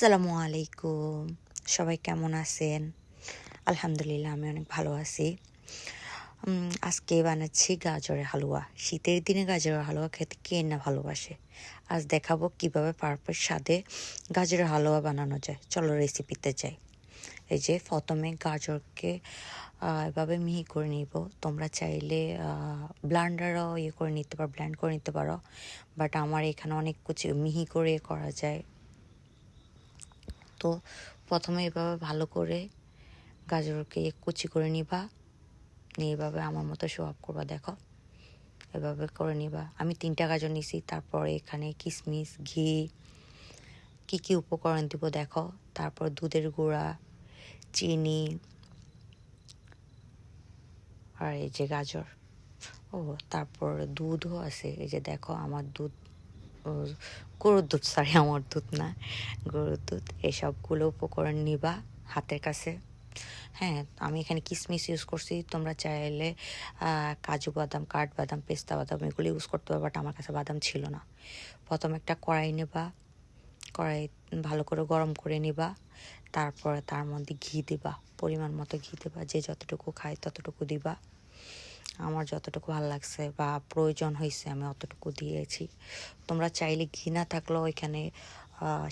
আসসালামু আলাইকুম। সবাই কেমন আছেন? আলহামদুলিল্লাহ, আমি অনেক ভালো আছি। আজকে বানাচ্ছি গাজরের হালুয়া। শীতের দিনে গাজরের হালুয়া খেতে কে না ভালোবাসে? আজ দেখাবো কীভাবে পারফেক্ট স্বাদে গাজরের হালুয়া বানানো যায়। চলো রেসিপিতে যাই। এই যে, প্রথমে গাজরকে এভাবে মিহি করে নিব। তোমরা চাইলে ব্লান্ডারও ইয়ে করে নিতে পারো ব্ল্যান্ড করে নিতে পারো। বাট আমার এখানে অনেক কিছু মিহি করে করা যায়। তো প্রথমে এভাবে ভালো করে গাজরকে কুচি করে নিবা। নিয়ে এভাবে আমার মতো শো করবা, দেখো। এভাবে করে নিবা। আমি তিনটা গাজর নিছি, তারপরে এখানে কিশমিশ ঘি, কি কি উপকরণ দিব দেখো। তারপর দুধের গুঁড়া, চিনি, আর এই যে গাজর। ও, তারপর দুধও আছে। এই যে দেখো, আমার দুধ গরুর দুধ সরি আমার দুধ না, গরুর দুধ, এসবগুলো উপকরণ নিবা হাতের কাছে। হ্যাঁ আমি এখানে কিশমিশ ইউজ করছি, তোমরা চাইলে কাজু বাদাম কাঠবাদাম পেস্তা বাদাম এগুলো ইউজ করতে পারো বাট আমার কাছে বাদাম ছিল না। প্রথম একটা কড়াই নেবা, কড়াই ভালো করে গরম করে নিবা, তারপরে তার মধ্যে ঘি দিবা, পরিমাণ মতো ঘি দিবা, যে যতটুকু খায় ততটুকু দিবা। আমার যতটুকু ভালো লাগছে বা প্রয়োজন হয়েছে আমি অতটুকু দিয়েছি। তোমরা চাইলে ঘি না থাকলেও এখানে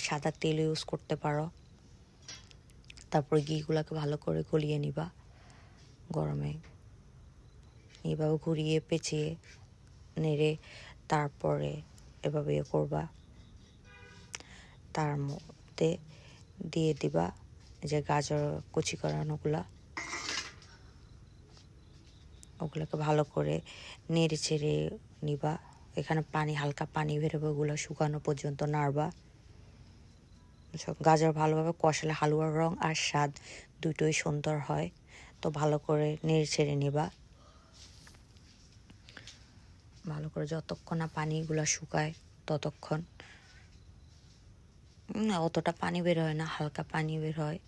সাদা তেল ইউজ করতে পারো। তারপর ঘিগুলোকে ভালো করে গলিয়ে নিবা গরমে। এভাবে ঘুরিয়ে পেঁচিয়ে নেড়ে তারপরে এভাবে ইয়ে করবা। তার মধ্যে দিয়ে দিবা যে গাজর কুচি করানোগুলা ওগুলোকে ভালো করে নেড়ে চেড়ে নিবা। এখানে পানি, হালকা পানি বেরোবে ওগুলো শুকানো পর্যন্ত নাড়বা। সব গাজর ভালোভাবে কষালে হালুয়ার রং আর স্বাদ দুটোই সুন্দর হয়। তো ভালো করে নেড়ে ছেড়ে নিবা। ভালো করে যতক্ষণ না পানিগুলো শুকায় ততক্ষণ। অতটা পানি বের হয় না, হালকা পানি বের হয়।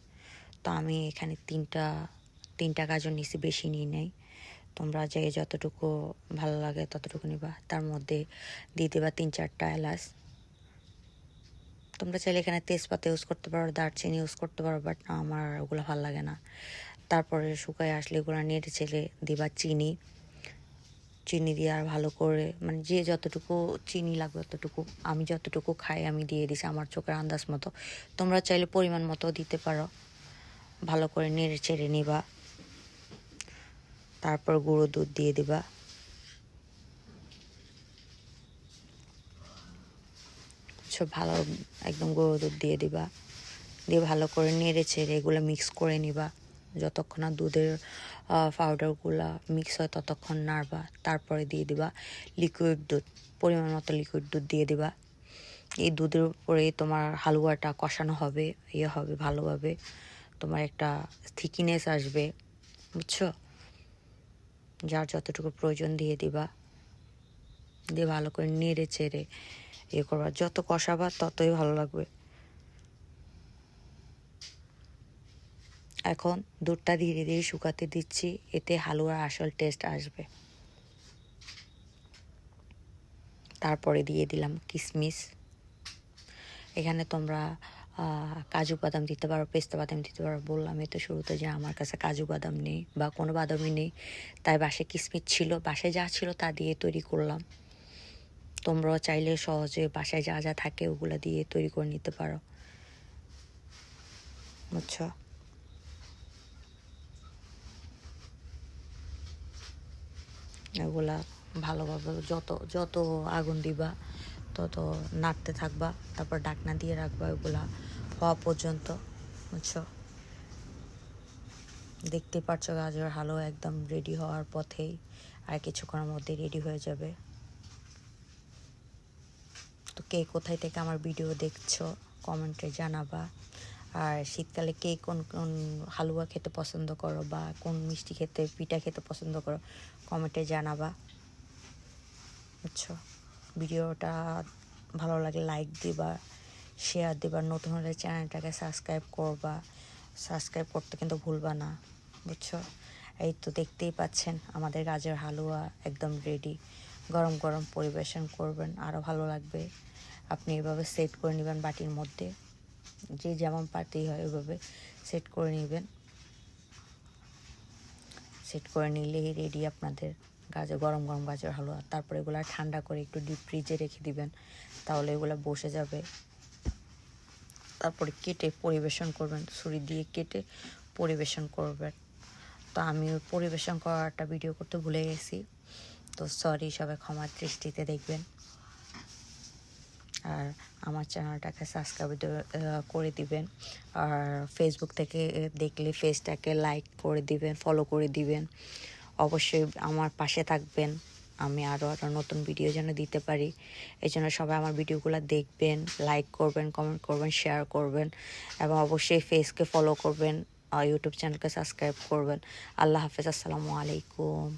তো আমি এখানে তিনটা তিনটা গাজর নিচে বেশি নিয়ে নাই। তোমরা যে যতটুকু ভালো লাগে ততটুকু নিবা। তার মধ্যে দিয়ে দেবা তিন চারটা এলাচ। তোমরা চাইলে এখানে তেজপাতা ইউজ করতে পারো, দারচিনি ইউজ করতে পারো বাট আমার ওগুলো ভালো লাগে না। তারপরে শুকায় আসলে এগুলো নেড়ে চেলে দিবা চিনি। চিনি দিয়ে আর ভালো করে মানে যে যতটুকু চিনি লাগবে ততটুকু, আমি যতটুকু খাই আমি দিয়ে দিছি আমার চোখের আন্দাজ মতো। তোমরা চাইলে পরিমাণ মতো দিতে পারো। ভালো করে নেড়ে চেড়ে নিবা। তারপর গুঁড়ো দুধ দিয়ে দিবা। সব ভালো, একদম গুঁড়ো দুধ দিয়ে দিবা। দিয়ে ভালো করে নেড়ে চেড়ে এগুলো মিক্স করে নিবা। যতক্ষণ না দুধের পাউডারগুলো মিক্স হয় ততক্ষণ নাড়বা। তারপরে দিয়ে দিবা লিকুইড দুধ, পরিমাণ মতো লিকুইড দুধ দিয়ে দিবা। এই দুধের উপরে তোমার হালুয়াটা কষানো হবে ইয়ে হবে ভালোভাবে। তোমার একটা থিকিনেস আসবে, বুঝছ? যার যতটুকু প্রয়োজন দিয়ে দিবা। দিয়ে ভালো করে নেড়ে চেড়ে ইয়ে করবা। যত কষাবা ততই ভালো লাগবে। এখন দুধটা ধীরে ধীরে শুকাতে দিচ্ছি, এতে হালুয়ার আসল টেস্ট আসবে। তারপরে দিয়ে দিলাম কিশমিশ এখানে তোমরা কাজু বাদাম দিতে পারো, পেস্তা বাদাম দিতে পারো। বললাম তো শুরুতে যে আমার কাছে কাজু বাদাম নেই বা কোনো বাদামই নেই। তাই বাসায় কিসমিস ছিল, বাসায় যা ছিল তা দিয়ে তৈরি করলাম। তোমরাও চাইলে সহজে বাসায় যা যা থাকে ওগুলো দিয়ে তৈরি করে নিতে পারো। বুঝছ? এগুলা ভালোভাবে যত যত আগুন দিবা তত নাড়তে থাকবা, তারপর ডাকনা দিয়ে রাখবা এগুলা হওয়া পর্যন্ত, বুঝছ? দেখতে পাচ্ছ গাজর হালুয়া একদম রেডি হওয়ার পথেই, আর কিছুক্ষণের মধ্যে রেডি হয়ে যাবে। তো কে কোথায় থেকে আমার ভিডিও দেখছ কমেন্টে জানাবা। আর শীতকালে কে কোন কোন হালুয়া খেতে পছন্দ করো বা কোন মিষ্টি খেতে, পিঠা খেতে পছন্দ করো কমেন্টে জানাবা। বুঝছ? ভিডিওটা ভালো লাগলে লাইক দিবা শেয়ার দিবা, নতুন হলে চ্যানেলটাকে সাবস্ক্রাইব করবা। সাবস্ক্রাইব করতে কিন্তু ভুলবা না, বুঝছ? এই তো দেখতেই পাচ্ছেন, আমাদের গাজর হালুয়া একদম রেডি গরম গরম পরিবেশন করবেন আরও ভালো লাগবে। আপনি এভাবে সেট করে নেবেন বাটির মধ্যে। যে যেমন পারতেই হয় ওইভাবে সেট করে নেবেন। সেট করে নিলেই রেডি আপনাদের। গাজর, গরম গরম গাজর, হালুয়া। তারপরে এগুলো ঠান্ডা করে একটু ডিপ ফ্রিজে রেখে দিবেন। তাহলে এগুলো বসে যাবে। তারপরে কেটে পরিবেশন করবেন। ছুরি দিয়ে কেটে পরিবেশন করবেন। তো আমি পরিবেশন করাটা ভিডিও করতে ভুলে গেছি। তো সরি সবাই ক্ষমার দৃষ্টিতে দেখবেন। আর আমার চ্যানেলটাকে সাবস্ক্রাইব করে দিবেন। আর ফেসবুক থেকে দেখলে ফেসটাকে লাইক করে দিবেন ফলো করে দিবেন। অবশ্যই আমার পাশে থাকবেন। আমি আরও আরও নতুন ভিডিও যেন দিতে পারি। এই জন্য সবাই আমার ভিডিওগুলো দেখবেন লাইক করবেন কমেন্ট করবেন শেয়ার করবেন এবং অবশ্যই ফেসকে ফলো করবেন ইউটিউব চ্যানেলকে সাবস্ক্রাইব করবেন। আল্লাহ হাফেজ, আসসালামু আলাইকুম।